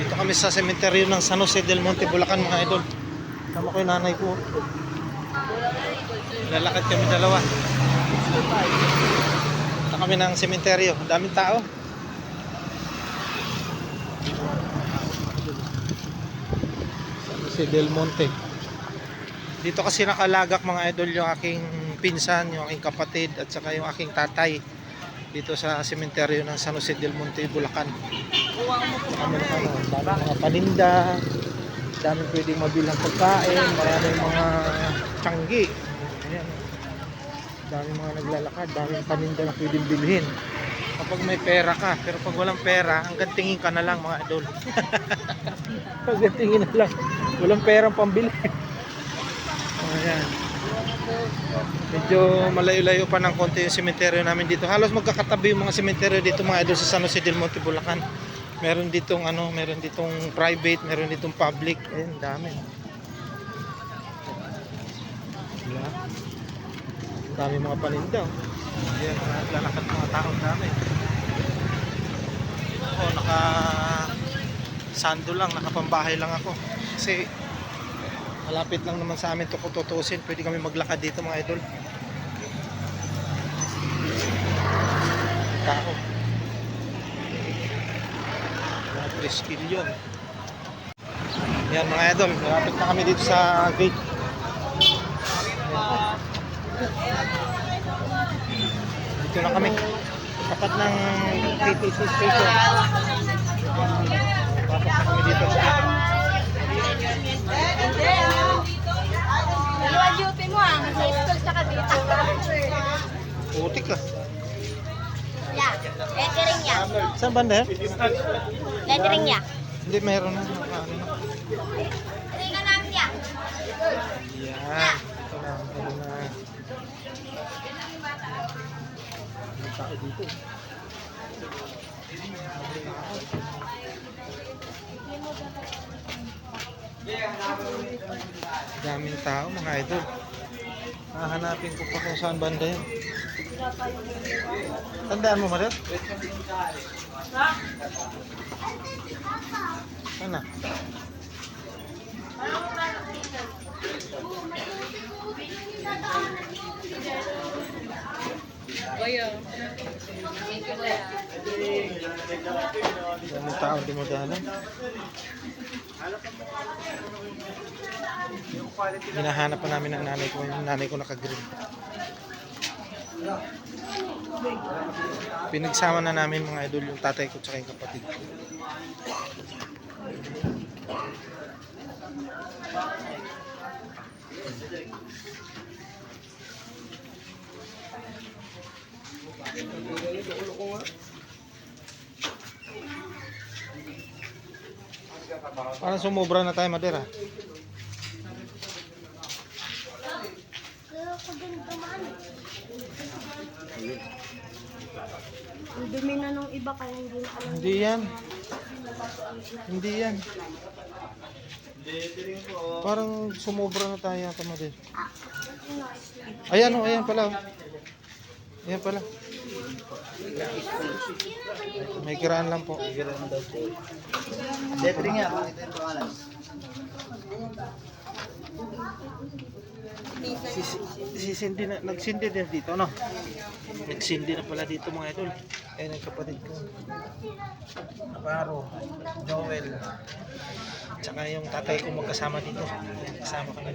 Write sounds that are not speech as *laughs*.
Dito kami sa sementeryo ng San Jose del Monte, Bulacan mga idol. Tama ko yung nanay ko. Lalakad kami dalawa. Punta kami ng sementeryo. Daming tao. San Jose del Monte. Dito kasi nakalagak mga idol yung aking pinsan, yung aking kapatid at saka yung aking tatay dito sa sementeryo ng San Jose del Monte, Bulacan. Ng ano, dami mga paninda, dami pwedeng mabilang pagkain, maraming mga tiyanggi. Ayan. Dami mga naglalakad, daming paninda na pwedeng bilhin. Kapag may pera ka, pero pag walang pera, hanggang tingin ka na lang mga idol. *laughs* hanggang tingin na lang. Walang perang pambili. *laughs* Ayan. Medyo malayo-layo pa ng konti yung sementeryo namin dito. Halos magkakatabi yung mga sementeryo dito mga idol sa San Jose del Monte, Bulacan. Meron ditong ano, meron ditong private, meron ditong public. Ayun, dami. Wala. Dami mga paninda. oh. Ayan, mga naglalakad mga tao dami. Ako, naka sando lang, nakapambahay lang ako. Kasi malapit lang naman sa amin to kung tutuusin. Pwede kami maglakad dito mga idol. Tao. Mga preskin yun. Yan mga idol, malapit na kami dito sa gate. Dito na kami. Tapat ng KTC station. Papasok kami dito. Dalawa Yeah. Lettering niya. Saan banda yan? Lettering niya. Hindi, mayroon na. Naka, ano na. Ringan namin niya. Yan. Ito na. Ito na. May tao dito. Daming tao mga idol. Hahanapin ko pa kung saan banda yun. Tandaan mo Mario? Sana. Daming tao dumadalan. Hinahanap pa namin ang nanay ko. Yung nanay ko naka-green. Pinagsama na namin mga idol yung tatay ko at yung kapatid ko. Parang sumobra na tayo, Madera. Ang dumi na nung iba kaya hindi na alam. Hindi yan. Hindi yan. Parang sumobra na tayo yata, Madera. Ayan o, ayan pala. oh. Ayan pala. May kiraan lang po. Lettering nga, pakita yung pangalan. Sisindi na, nagsindi din dito, no? Nagsindi na pala dito mga idol. Ayan ang kapatid ko. Navarro, Joel. Tsaka yung tatay ko magkasama dito. Kasama kami.